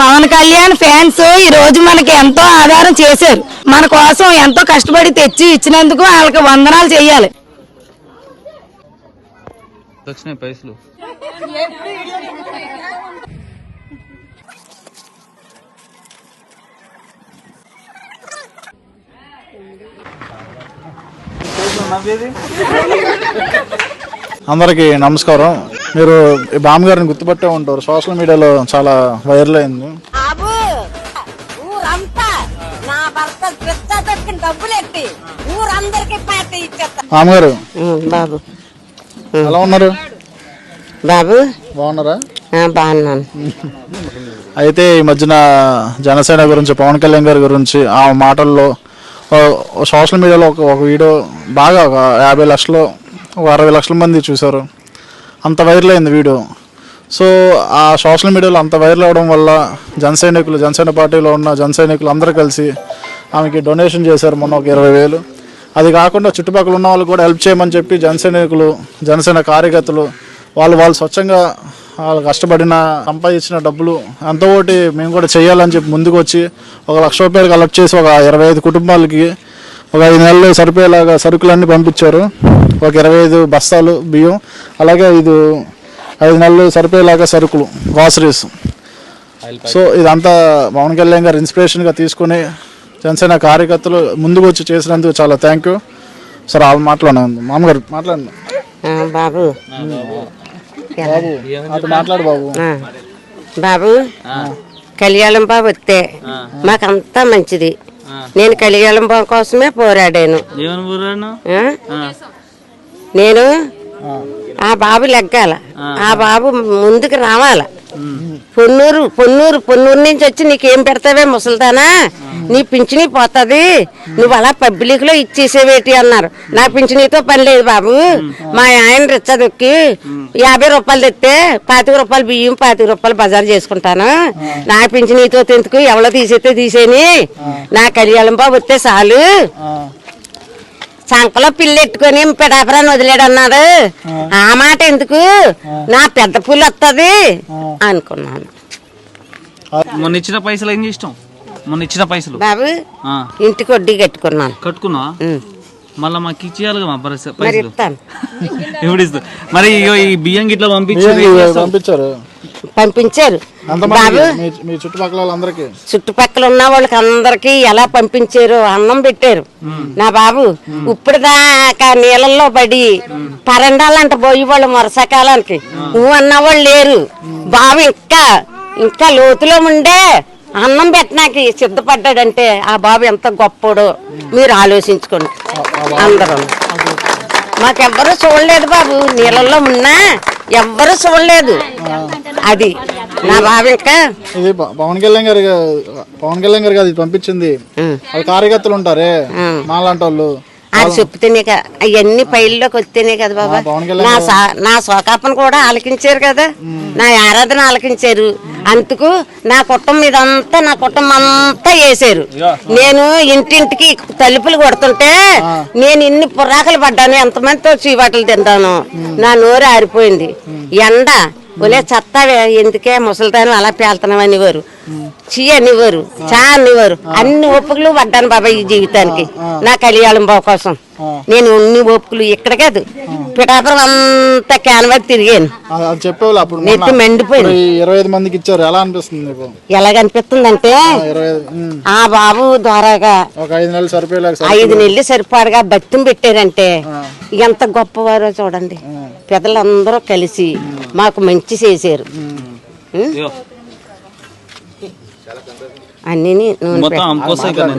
Pawan Kalyan fans ఈ రోజు మనకి ఎంతో ఆధారం చేశారు. మన కోసం ఎంతో కష్టపడి తెచ్చి ఇచ్చినందుకు వాళ్ళకి వందనాలు పైసలు. అందరికీ నమస్కారం. మీరు ఈ బామ్మగారిని గుర్తుపట్టే ఉంటారు. సోషల్ మీడియాలో చాలా వైరల్ అయింది. మామగారు బాబు. ఎలా ఉన్నారు? బాబు? బాగున్నారా? ఆ, బాగున్నాను. అయితే ఈ మధ్యన జనసేన గురించి పవన్ కళ్యాణ్ గారి గురించి ఆ మాటల్లో సోషల్ మీడియాలో ఒక ఒక వీడియో బాగా ఒక యాభై లక్షలు ఒక అరవై లక్షల మంది చూశారు. అంత వైరల్ అయింది వీడియో సో ఆ సోషల్ మీడియాలో అంత వైరల్ అవడం వల్ల జన సైనికులు జనసేన పార్టీలో ఉన్న జన సైనికులు అందరూ కలిసి ఆమెకి డొనేషన్ చేశారు మొన్న ఒక ఇరవై వేలు. అది కాకుండా చుట్టుపక్కల ఉన్న వాళ్ళు కూడా హెల్ప్ చేయమని చెప్పి జన సైనికులు జనసేన కార్యకర్తలు వాళ్ళు వాళ్ళు స్వచ్ఛంగా వాళ్ళు కష్టపడిన సంపాదించిన డబ్బులు అంత ఒకటి మేము కూడా చేయాలని చెప్పి ముందుకు వచ్చి ఒక లక్ష రూపాయలు కలెక్ట్ చేసి ఒక ఇరవై ఐదు కుటుంబాలకి ఒక ఐదు నెలలు సరిపోయేలాగా సరుకులన్నీ పంపించారు. ఒక ఇరవై ఐదు బస్తాలు బియ్యం అలాగే ఐదు ఐదు నెలలు సరిపోయేలాగా సరుకులు గ్రాసరీస్ సో ఇదంతా పవన్ కళ్యాణ్ గారు ఇన్స్పిరేషన్గా తీసుకుని జనసేన కార్యకర్తలు ముందుకు వచ్చి చేసినందుకు చాలా థ్యాంక్ యూ సార్ వాళ్ళు మాట్లాడండి మామగారు మాట్లాడండి. ఆ, బాబు. అటు మాట్లాడు బాబు. బాబు కళ్యాణం బాబు వస్తే మాకంతా మంచిది. నేను బాబు కోసమే పోరాడాను? నేను ఆ. బాబు లెగ్గాల. ఆ బాబు ముందుకు రావాల. పొన్నూరు పొన్నూరు పొన్నూరు నుంచి వచ్చి నీకేం పెడతావే ముసలిదానా? నీ పింఛని పోతుంది. నువ్వు అలా పబ్లిక్లో ఇచ్చేసేవేటి అన్నారు. నా పింఛనీతో పని లేదు బాబు. మా ఆయన రిచ్చదొక్కి యాభై రూపాయలు తెస్తే పాతిక రూపాయలు బియ్యం పాతిక రూపాయలు బజారు చేసుకుంటాను. నా పింఛనీతో తెందుకు ఎవరో తీసేస్తే తీసేని నా కళ్యాణం బాబు వస్తే చాలు. సంకలో పిల్లెట్టుకొని పిడాపరాన్ని వదిలేడు అన్నాడు ఆ మాట ఎందుకు? నా పెద్ద పుల్లు వస్తుంది అనుకున్నాను. మొన్న ఇచ్చిన పైసలు ఏం చేస్తాం మొన్న ఇచ్చిన పైసలు. బాబు ఇంటికి వడ్డీ కట్టుకున్నాను. కట్టుకున్నా. మళ్ళీ మాకు ఇచ్చేయాలి మరి ఇస్తాను. ఈ బియ్యం గిట్లా పంపించారు. పంపించారు. బాబు? మీ చుట్టుపక్కల వాళ్ళందరికీ? చుట్టుపక్కల ఉన్న వాళ్ళకి అందరికి ఎలా పంపించారు? అన్నం పెట్టారు. నా బాబు ఇప్పుడు దాకా నీళ్ళల్లో పడి పరండాలంట పోయి వాళ్ళు వర్షాకాలానికి నువ్వు అన్నవాళ్ళు లేరు. బాబు ఇంకా ఇంకా లోతులో ఉండే అన్నం పెట్టడానికి సిద్ధపడ్డాడంటే ఆ బాబు ఎంత గొప్పోడో. మీరు ఆలోచించుకోండి. అందరూ. మాకెవ్వరూ చూడలేదు బాబు. నీళ్ళల్లో ఉన్నా ఎవ్వరూ చూడలేదు. అది. నా బాబు ఇంకా? ఇది ప- పవన్ కళ్యాణ్ గారు పవన్ కళ్యాణ్ గారు కాదు ఇది పంపించింది. కార్యకర్తలు ఉంటారే మాలాంటి వాళ్ళు అది చెప్తేనే కదా అవన్నీ పైల్లోకి వస్తేనే కదా బాబా. నా సా- నా శోకాపను కూడా ఆలకించారు కదా. నా ఆరాధన ఆలకించారు. అందుకు నా కుటుంబం ఇదంతా నా కుటుంబం అంతా వేసారు. నేను ఇంటింటికి తలుపులు కొడుతుంటే నేను ఇన్ని పురాకలు పడ్డాను ఎంతమందితో చీవాటలు తింటాను. నా నోరు ఆరిపోయింది. ఎండ ఒలే చెత్త ఎందుకే ముసలితాను అలా పేలుతున్నాం అనేవారు చీ అనేవారు చా అనేవారు అన్ని ఓపికలు పడ్డాను బాబా ఈ జీవితానికి. నా కళ్యాణం బాబు కోసం. నేను అన్ని ఓపికలు ఇక్కడ కాదు. పిఠాపురం అంతా క్యాన్వాక్ తిరిగాను. చెప్పేవాళ్ళు. నెత్తి మెండిపోయింది. ఇరవై ఐదు మందికి ఇచ్చారు. ఎలా అనిపిస్తుంది ఐదు ఉమ్. ఆ బాబు ద్వారాగా ఒక ఐదు నెలలు సరిపాడుగా బత్తం పెట్టారంటే ఎంత గొప్పవారో చూడండి. పెద్దలందరూ కలిసి మాకు మంచి చేశారు. అన్నీ నూనె మొత్తం కదా.